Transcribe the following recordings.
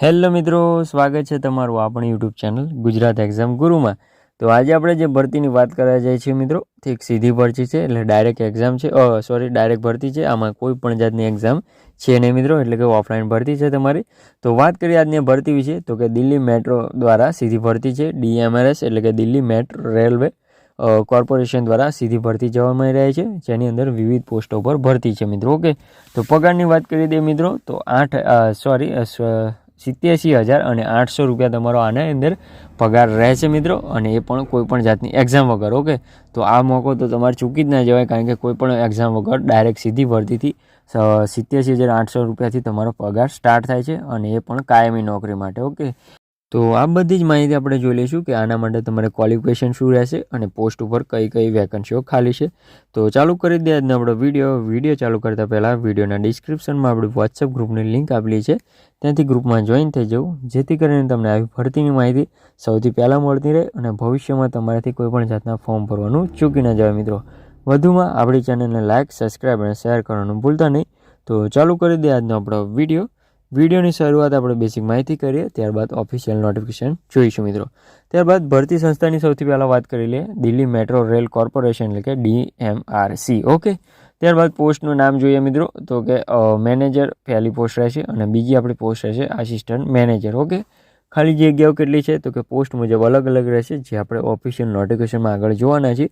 Hello મિત્રો, સ્વાગત છે તમારું આપણી યુટ્યુબ ચેનલ ગુજરાત એક્ઝામ ગુરુમાં. તો આજે આપણે જે ભરતીની વાત કરવા જઈએ છીએ મિત્રો, તે એક સીધી ભરતી છે, એટલે ડાયરેક્ટ એક્ઝામ છે સોરી ડાયરેક્ટ ભરતી છે, આમાં કોઈ પણ જાતની એક્ઝામ છે નહીં મિત્રો, એટલે કે ઓફલાઈન ભરતી છે તમારી. તો વાત કરીએ આજની ભરતી વિશે, તો કે દિલ્હી મેટ્રો દ્વારા સીધી ભરતી છે, ડીએમઆરએસ એટલે કે દિલ્હી મેટ્રો રેલવે કોર્પોરેશન દ્વારા સીધી ભરતી જવામાં રહી છે, જેની અંદર વિવિધ પોસ્ટો પર ભરતી છે મિત્રો, ઓકે? તો પગારની વાત કરી દઈએ મિત્રો, તો આઠ સોરી સિત્યાસી હજાર અને આઠસો રૂપિયા તમારો આના અંદર પગાર રહે છે મિત્રો. અને એ પણ કોઈપણ જાતની એક્ઝામ વગર, ઓકે? તો આ મોકો તો તમારે ચૂકી જ ના જવાય, કારણ કે કોઈ પણ એક્ઝામ વગર ડાયરેક્ટ સીધી ભરતીથી સિત્યાસી હજાર આઠસો રૂપિયાથી તમારો પગાર સ્ટાર્ટ થાય છે અને એ પણ કાયમી નોકરી માટે, ઓકે? તો આ બધી જ માહિતી આપણે જોઈ લઈશું કે આના માટે તમારે ક્વોલિફિકેશન શું રહેશે અને પોસ્ટ ઉપર કઈ કઈ વેકન્સીઓ ખાલી છે. તો ચાલુ કરી દે આજનો આપણો વીડિયો વીડિયો ચાલુ કરતાં પહેલાં વિડીયોના ડિસ્ક્રિપ્શનમાં આપણી વોટ્સઅપ ગ્રુપની લિંક આપેલી છે. ત્યાંથી ગ્રુપમાં જોઈન થઈ જવું, જેથી કરીને તમને આવી ભરતીની માહિતી સૌથી પહેલાં મળતી રહે અને ભવિષ્યમાં તમારાથી કોઈપણ જાતના ફોર્મ ભરવાનું ચૂકી ન જાય મિત્રો. વધુમાં આપણી ચેનલને લાઇક સબસ્ક્રાઈબ અને શેર કરવાનું ભૂલતા નહીં. તો ચાલુ કરી દે આજનો આપણો વીડિયો વિડીયોની શરૂઆત આપણે બેસિક માહિતી કરીએ, ત્યારબાદ ઓફિશિયલ નોટિફિકેશન જોઈશું મિત્રો. ત્યારબાદ ભરતી સંસ્થાની સૌથી પહેલાં વાત કરી લઈએ, દિલ્હી મેટ્રો રેલ કોર્પોરેશન એટલે કે ડીએમઆરસી ઓકે ત્યારબાદ પોસ્ટનું નામ જોઈએ મિત્રો, તો કે મેનેજર પહેલી પોસ્ટ રહેશે અને બીજી આપણી પોસ્ટ રહેશે આસિસ્ટન્ટ મેનેજર ઓકે ખાલી જગ્યાઓ કેટલી છે? તો કે પોસ્ટ મુજબ અલગ અલગ રહેશે, જે આપણે ઓફિશિયલ નોટિફિકેશનમાં આગળ જોવાના છીએ.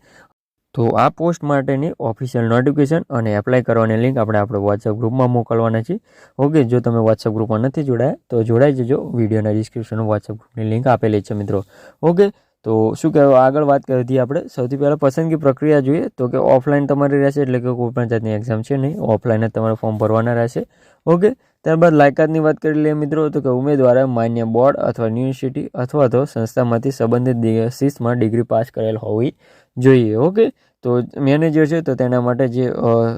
તો આ પોસ્ટ માટેની ઓફિશિયલ નોટિફિકેશન અને એપ્લાય કરવાની લિંક આપણે આપણે વોટ્સઅપ ગ્રુપમાં મોકલવાના છીએ. ઓકે જો તમે વોટ્સઅપ ગ્રુપમાં નથી જોડાયા, તો જોડાઈ જજો. વિડીયોના ડિસ્ક્રિપ્શનમાં વોટ્સઅપ ગ્રુપની લિંક આપેલી છે મિત્રો. ઓકે તો શું કહેવાય આગળ વાત કરી હતી આપણે. સૌથી પહેલાં પસંદગી પ્રક્રિયા જોઈએ. તો કે ઓફલાઈન તમારી રહેશે એટલે કે કોઈ પણ જાતની એક્ઝામ છે નહીં. ઓફલાઈન જ તમારે ફોર્મ ભરવાના રહેશે. ઓકે ત્યારબાદ લાયકાતની વાત કરી લઈએ મિત્રો. તો કે ઉમેદવારે માન્ય બોર્ડ અથવા યુનિવર્સિટી અથવા તો સંસ્થામાંથી સંબંધિત સીસમાં ડિગ્રી પાસ કરેલ હોવી જોઈએ. ઓકે તો મેનેજર છે તો તેના માટે જે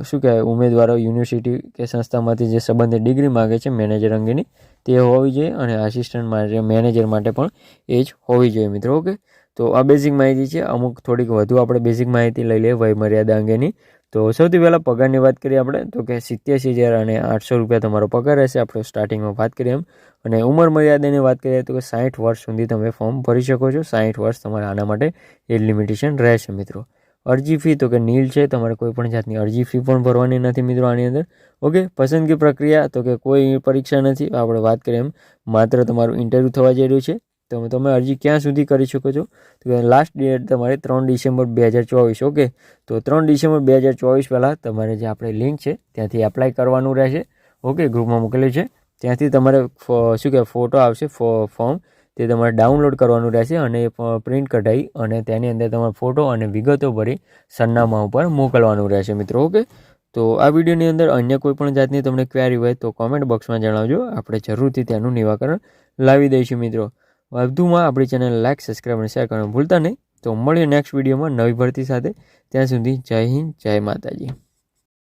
શું કહેવાય, ઉમેદવારો યુનિવર્સિટી કે સંસ્થામાંથી જે સંબંધિત ડિગ્રી માગે છે મેનેજર અંગેની, તે હોવી જોઈએ અને આસિસ્ટન્ટ માટે મેનેજર માટે પણ એ જ હોવી જોઈએ મિત્રો ઓકે તો આ બેઝિક માહિતી છે. અમુક થોડીક વધુ આપણે બેઝિક માહિતી લઈ લઈએ વય મર્યાદા અંગેની. તો સૌથી પહેલાં પગારની વાત કરીએ આપણે, તો કે સિત્યાસી હજાર અને આઠસો રૂપિયા તમારો પગાર રહેશે. આપણે સ્ટાર્ટિંગમાં વાત કરીએ એમ. અને ઉંમર મર્યાદાની વાત કરીએ તો કે સાઠ વર્ષ સુધી તમે ફોર્મ ભરી શકો છો. સાઠ વર્ષ તમારે આના માટે એ લિમિટેશન રહેશે મિત્રો. અરજી ફી તો કે નીલ છે, તમારે કોઈ પણ જાતની અરજી ફી પણ ભરવાની નથી મિત્રો આની અંદર. ઓકે પસંદગી પ્રક્રિયા તો કે કોઈ પરીક્ષા નથી, આપણે વાત કરીએ એમ, માત્ર તમારું ઇન્ટરવ્યૂ થવા જઈ રહ્યું છે. તો તમે અરજી ક્યાં સુધી કરી શકો છો? તો કે લાસ્ટ ડેટ તમારે ત્રણ ડિસેમ્બર બે હજાર ચોવીસ ઓકે તો ત્રણ ડિસેમ્બર બે હજાર ચોવીસ પહેલાં તમારે જે આપણે લિંક છે, ત્યાંથી એપ્લાય કરવાનું રહેશે. ઓકે ગ્રુપમાં મોકલ્યું છે. ત્યાંથી તમારે શું કહેવાય ફોટો આવશે ફોર્મ તે તમારે ડાઉનલોડ કરવાનું રહેશે અને પ્રિન્ટ કઢાવી અને તેની અંદર તમારે ફોટો અને વિગતો ભરી સરનામા ઉપર મોકલવાનું રહેશે મિત્રો ઓકે તો આ વિડીયોની અંદર અન્ય કોઈ પણ જાતની તમને ક્વેરી હોય તો કોમેન્ટ બોક્સમાં જણાવજો. આપણે જરૂરથી તેનું નિવાકરણ લાવી દઈશું મિત્રો. વધુમાં આપણી ચેનલ લાઇક સબસ્ક્રાઈબ અને શેર કરવાનું ભૂલતા નહીં. તો મળીએ નેક્સ્ટ વિડીયોમાં નવી ભરતી સાથે. ત્યાં સુધી જય હિન્દ, જય માતાજી.